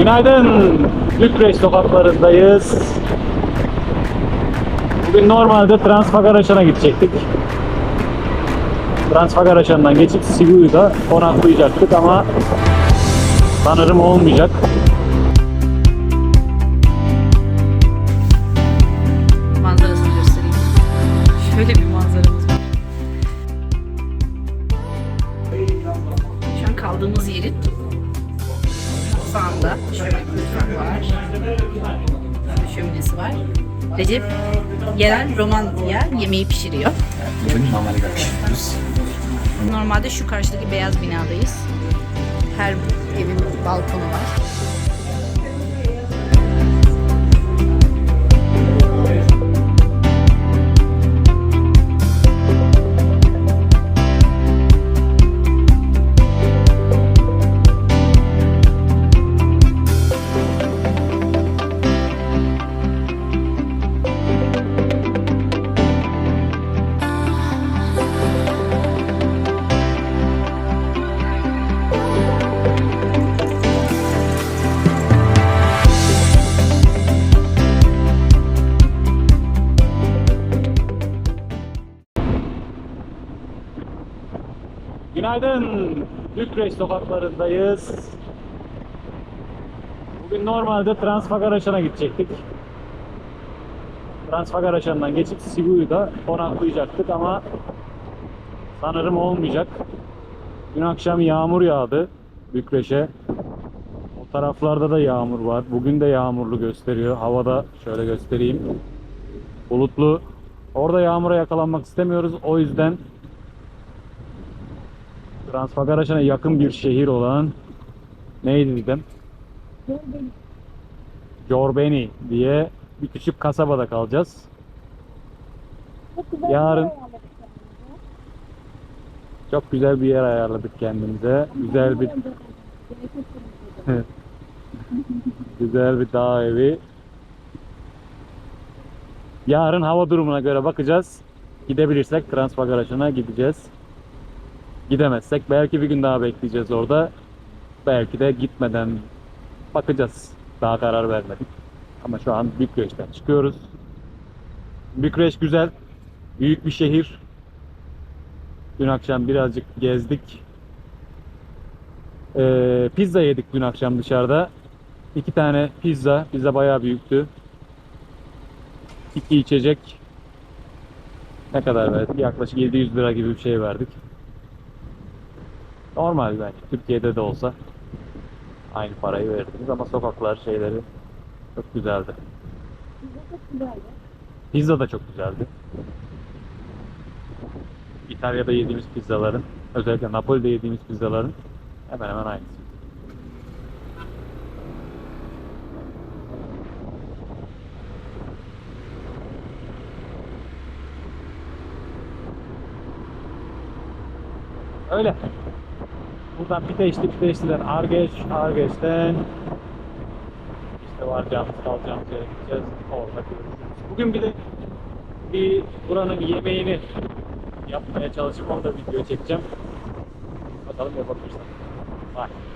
Günaydın. Bükreş sokaklarındayız. Bugün normalde Transfagaraşan'a gidecektik. Transfagaraşan'dan geçip Sibuyu'da konaklayacaktık ama sanırım olmayacak. Var. Recep yerel Romanya yemeği pişiriyor. Bugün normalde yapıştırıyoruz. Normalde şu karşıdaki beyaz binadayız. Her evin balkonu var. Günaydın. Bükreş sokaklarındayız. Bugün normalde Transfagaraşan'a gidecektik. Transfagaraşan'dan geçip Sibuyu'da konaklayacaktık ama sanırım olmayacak. Dün akşam yağmur yağdı Bükreş'e. O taraflarda da yağmur var. Bugün de yağmurlu gösteriyor. Havada şöyle göstereyim. Bulutlu. Orada yağmura yakalanmak istemiyoruz. O yüzden Transfagaraşan'a yakın bir şehir olan neydi dedim? Corbeni diye bir küçük kasabada kalacağız. Yarın çok güzel bir yer ayarladık kendimize. Güzel bir güzel bir dağ evi. Yarın hava durumuna göre bakacağız. Gidebilirsek Transfagaraşan'a gideceğiz. Gidemezsek belki bir gün daha bekleyeceğiz orada. Belki de gitmeden bakacağız. Daha karar vermedik. Ama şu an Bükreş'ten çıkıyoruz. Bükreş güzel. Büyük bir şehir. Dün akşam birazcık gezdik. Ee, pizza yedik dün akşam dışarıda. İki tane pizza. Pizza bayağı büyüktü. İki içecek. Ne kadar verdik? Yaklaşık 700 lira gibi bir şey verdik. Normal bence. Türkiye'de de olsa aynı parayı verirdiniz ama sokaklar şeyleri çok güzeldi. Pizza da çok güzeldi. İtalya'da yediğimiz pizzaların, özellikle Napoli'de yediğimiz pizzaların hemen hemen aynısı. Öyle. Buradan Piteşli, Piteşli'den Argeç, Argeç'ten işte varacağımız, kalacağımız yere gideceğiz. Orada görüşürüz. Bugün bir de bir buranın yemeğini yapmaya çalışıp onu da video çekeceğim. Bakalım yapabilirsem. Bye.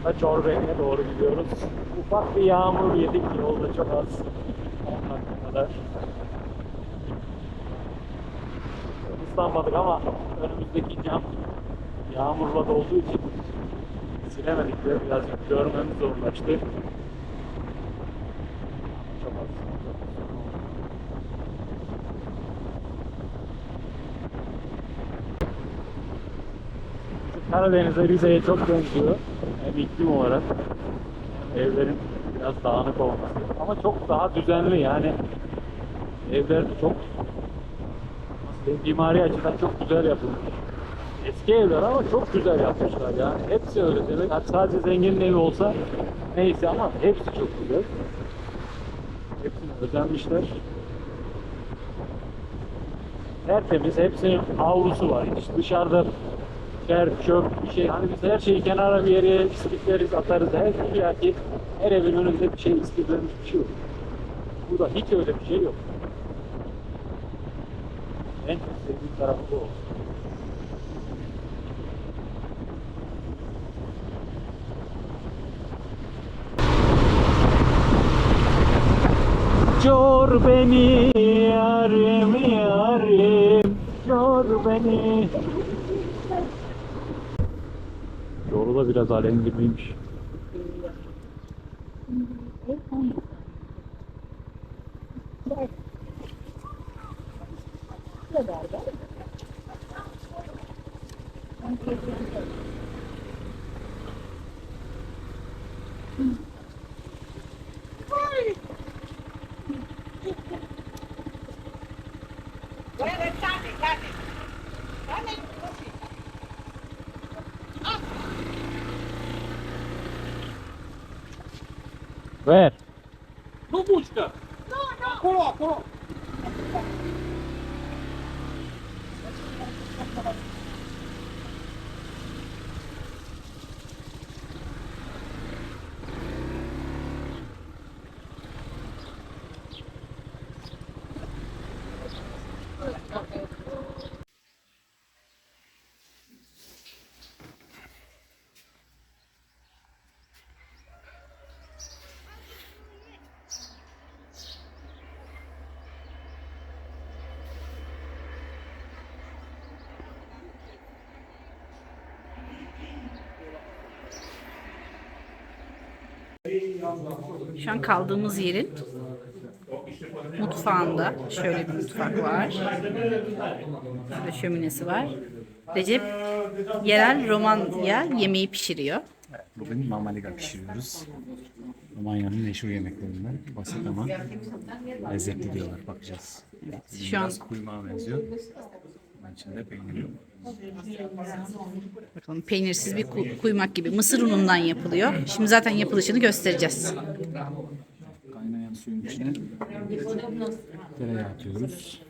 Anda Çorbe'ye doğru gidiyoruz. Ufak bir yağmur yedik yolda çok az. 10 dakika kadar. Islanmadık ama önümüzdeki cam yağmurla dolduğu için silemedik ve birazcık görmemiz zorlaştı. Çok az. Karadeniz'e Rize'ye çok benziyor. Hem iklim olarak evlerin biraz dağınık olması. Ama çok daha düzenli yani. Evler çok mimari açıdan çok güzel yapılmış. Eski evler ama çok güzel yapmışlar yani. Hepsi öyle demek. Hatta sadece zenginin evi olsa neyse ama hepsi çok güzel. Hepsine özenmişler. Tertemiz, hepsinin avlusu var. Hiç dışarıda ter, çöp, bir şey. Hani biz her şeyi kenara bir yere istikleriz, atarız. Her illa ki her evin önünde bir şey istiklerimiz bir şey yok. Burada hiç öyle bir şey yok. En çok sevdiğim tarafı bu oldu. Çor beni yarim yarim Çor beni Yolu da biraz alengirliymiş. Ver. した。こらこら。Şu an kaldığımız yerin mutfağında şöyle bir mutfak var. Şurada şöminesi var. Recep yerel Romanya yemeği pişiriyor. Bugün mamaliga pişiriyoruz. Romanya'nın meşhur yemeklerinden. Basit ama lezzetli diyorlar. Bakacağız. Şu an kuymağa benziyor. Bunun içinde peynir yok. Bakalım peynirsiz bir ku- kuymak gibi mısır unundan yapılıyor. Şimdi zaten yapılışını göstereceğiz. Kaynayan suyun içine tereyağı atıyoruz.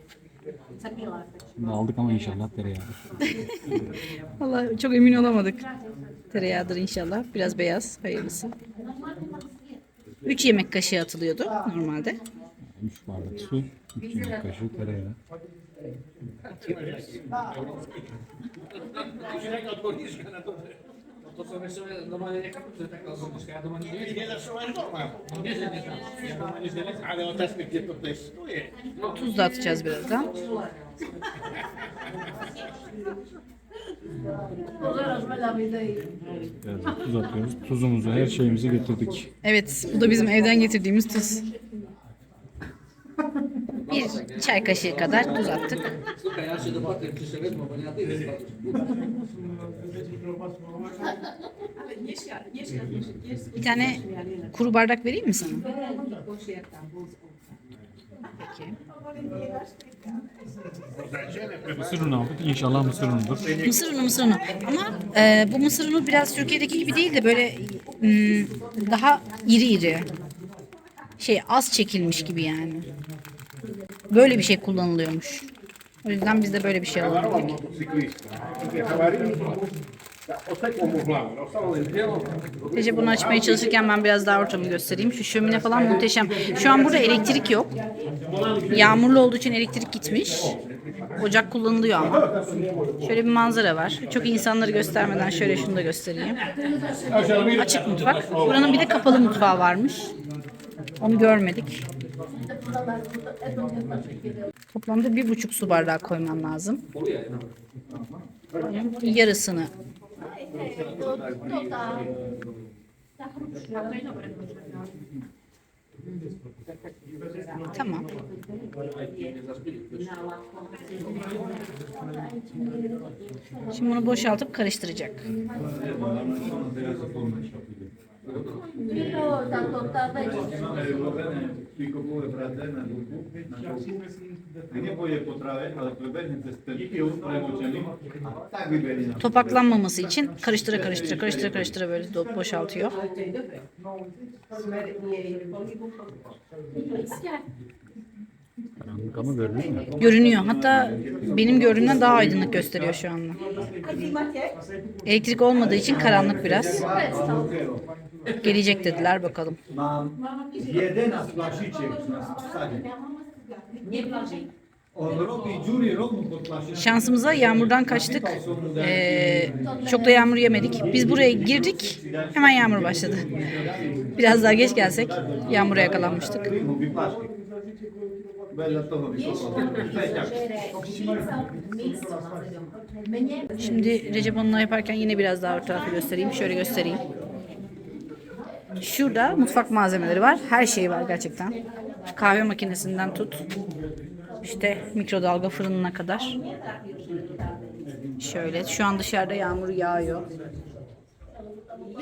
Şimdi aldık ama inşallah tereyağı. Vallahi çok emin olamadık. Tereyağıdır inşallah. Biraz beyaz. Hayırlısı. 3 yemek kaşığı atılıyordu normalde. 3 bardak su, 3 yemek kaşığı tereyağı. To są jeszcze normalnie nie kapustę taką złożkę, ja domani nie Nie zatrzymać doma. Nie, że nie tam. Ja doma nie zjedę, ale on też mnie to testuje. Da atacağız birazdan. Biraz tuz atıyoruz. Tuzumuzu, her şeyimizi getirdik. Evet, bu da bizim evden getirdiğimiz tuz. Bir çay kaşığı kadar tuz attık. Bir tane kuru bardak vereyim mi sana? Peki. Mısır unu aldık. İnşallah mısır unudur. Mısır unu, mısır unu. Ama e, bu mısır unu biraz Türkiye'deki gibi değil de böyle mm, daha iri iri. Şey az çekilmiş gibi yani. Böyle bir şey kullanılıyormuş. O yüzden biz de böyle bir şey alalım Recep bunu açmaya çalışırken ben biraz daha ortamı göstereyim. Şu şömine falan muhteşem. Şu an burada elektrik yok. Yağmurlu olduğu için elektrik gitmiş. Ocak kullanılıyor ama. Şöyle bir manzara var. Çok insanları göstermeden şöyle şunu da göstereyim. Açık mutfak. Buranın bir de kapalı mutfağı varmış. Onu görmedik. Toplamda bir buçuk su bardağı koymam lazım. Yarısını. Tamam. Şimdi bunu boşaltıp karıştıracak. Topaklanmaması için karıştıra karıştıra karıştıra karıştıra böyle boşaltıyor. Ama görünüyor. Hatta benim gördüğümden daha aydınlık gösteriyor şu anda. Elektrik olmadığı için karanlık biraz. Gelecek dediler bakalım. Mam 11 flaszyciek na wsadzie. On robi dziury robu pod flaszyczką. Şansımıza yağmurdan kaçtık. Ee, çok da yağmur yemedik. Biz buraya girdik. Hemen yağmur başladı. Biraz daha geç gelsek yağmura yakalanmıştık. Şimdi Recep onunla yaparken yine biraz daha o tarafı göstereyim. Şöyle göstereyim. Şurada mutfak malzemeleri var. Her şey var gerçekten. Kahve makinesinden tut. İşte mikrodalga fırınına kadar. Şöyle. Şu an dışarıda yağmur yağıyor.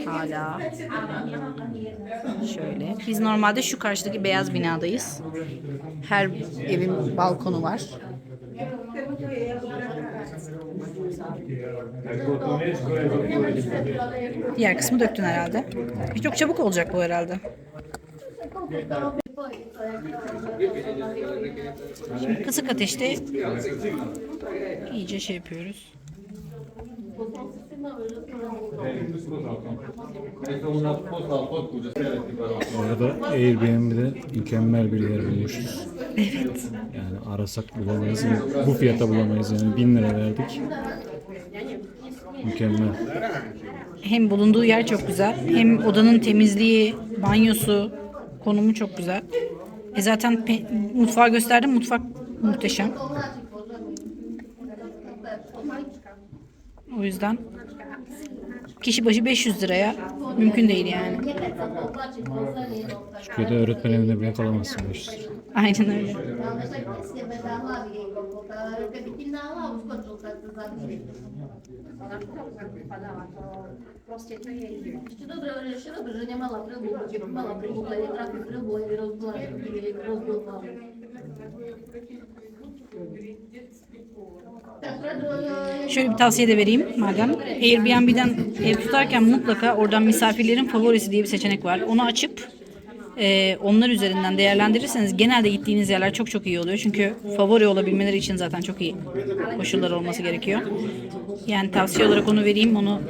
Hala. Şöyle. Biz normalde şu karşıdaki beyaz binadayız. Her evin balkonu var. Diğer kısmı döktün herhalde. Çok çabuk olacak bu herhalde. Şimdi kısık ateşte iyice şey yapıyoruz. Arada Airbnb'de mükemmel bir yer bulmuşuz. Evet. Yani arasak bulamayız. Bu fiyata bulamayız yani. 1000 lira verdik. Mükemmel. Hem bulunduğu yer çok güzel, hem odanın temizliği, banyosu, konumu çok güzel. E zaten mutfağı gösterdim, mutfak muhteşem. O yüzden kişi başı 500 liraya mümkün değil yani. Türkiye'de öğretmen evinde bile kalamazsın 500 lira. Aynen öyle. Şöyle bir tavsiye de vereyim madem. Airbnb'den ev tutarken mutlaka oradan misafirlerin favorisi diye bir seçenek var. Onu açıp e, onlar üzerinden değerlendirirseniz genelde gittiğiniz yerler çok çok iyi oluyor. Çünkü favori olabilmeleri için zaten çok iyi koşullar olması gerekiyor. Yani tavsiye olarak onu vereyim. Onu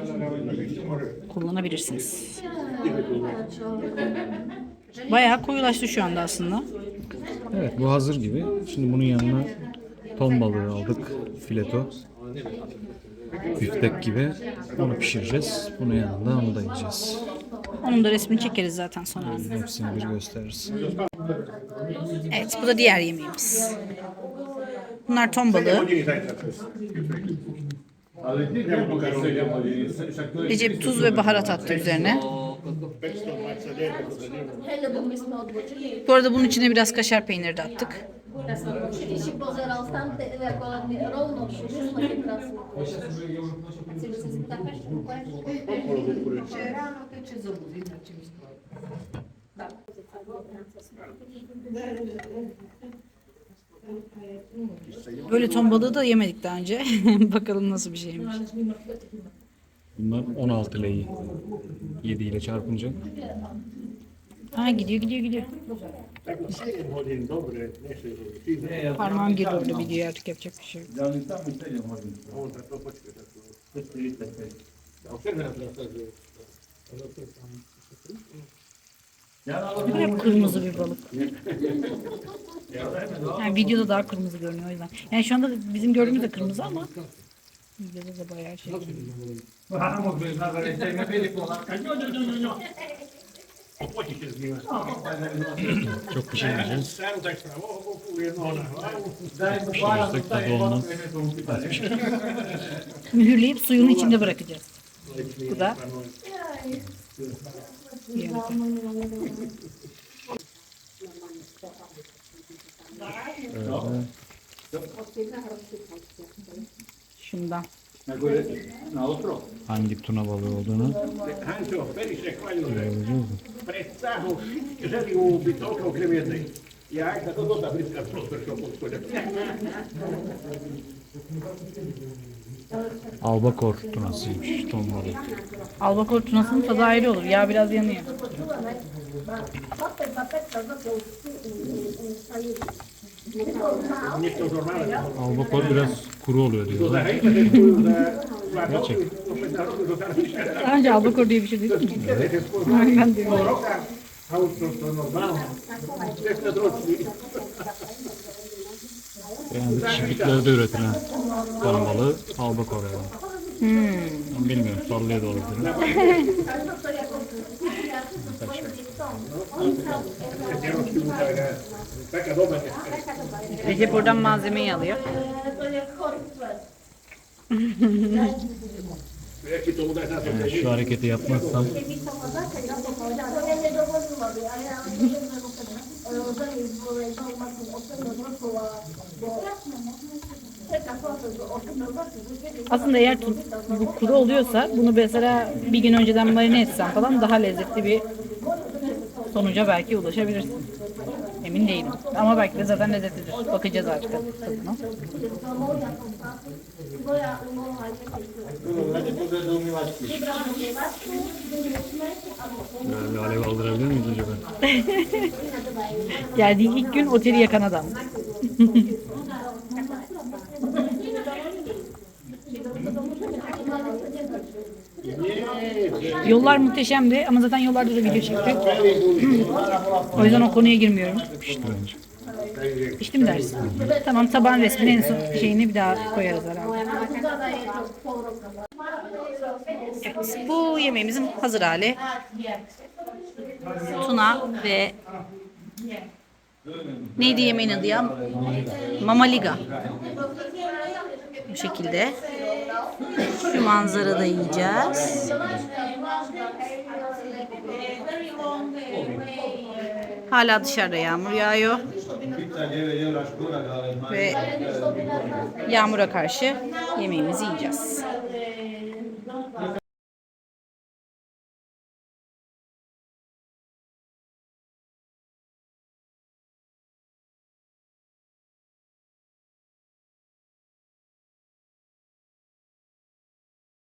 kullanabilirsiniz. Bayağı koyulaştı şu anda aslında. Evet bu hazır gibi. Şimdi bunun yanına ton balığı aldık. Fileto. Büftek gibi. Onu pişireceğiz. Bunun yanında onu da yiyeceğiz. Onun da resmini çekeriz zaten sonra. Hepsini bir gösteririz. Evet bu da diğer yemeğimiz. Bunlar ton balığı. Recep tuz ve baharat attı üzerine. Bu arada bunun içine biraz kaşar peyniri de attık. Ty tak až Böyle ton balığı da yemedik daha önce. Bakalım nasıl bir şeymiş. Bunlar 16 leyi. 7 ile çarpınca. Ha gidiyor gidiyor gidiyor. Parmağım girdi orada videoya artık yapacak bir şey yok. Kadar kırmızı bir balık. Yani videoda daha kırmızı görünüyor o yüzden. Yani şu anda da bizim gördüğümüz de kırmızı ama videoda da bayağı şey. Çok bir şey no. Pişirirsek tadı olmaz. Mühürleyip suyun içinde bırakacağız. Bu da şundan. Hangi tuna balığı olduğunu görebileceğiz. Albakor tunasıymış ton balığı. Albakor tunasının tadı ayrı olur. Yağ biraz yanıyor. Albakor biraz kuru oluyor ništa. Daha önce albakor diye bir şey mu? Idete s Ben dročni. Yani çiftliklerde üretilen ton balığı albakor yani. Ben Bilmiyorum sallıyor da olabilir. Recep buradan malzemeyi alıyor. Yani şu hareketi yapmazsam Aslında eğer bu kuru oluyorsa bunu mesela bir gün önceden marine etsen falan daha lezzetli bir sonuca belki ulaşabilirsin. Emin değilim. Ama belki de zaten lezzetlidir. Bakacağız artık tadına. bir alev aldırabilir miyiz acaba? Geldiği ilk gün oteli yakan adam. Yollar muhteşemdi ama zaten yollarda da video çektik. o yüzden o konuya girmiyorum. İçtim dersin. Tamam taban resmini en son şeyini bir daha koyarız herhalde. Evet, bu yemeğimizin hazır hali. Tuna ve neydi yemeğin adı ya? Mamaliga. Bu şekilde. Şu manzarada yiyeceğiz. Hala dışarıda yağmur yağıyor ve yağmura karşı yemeğimizi yiyeceğiz.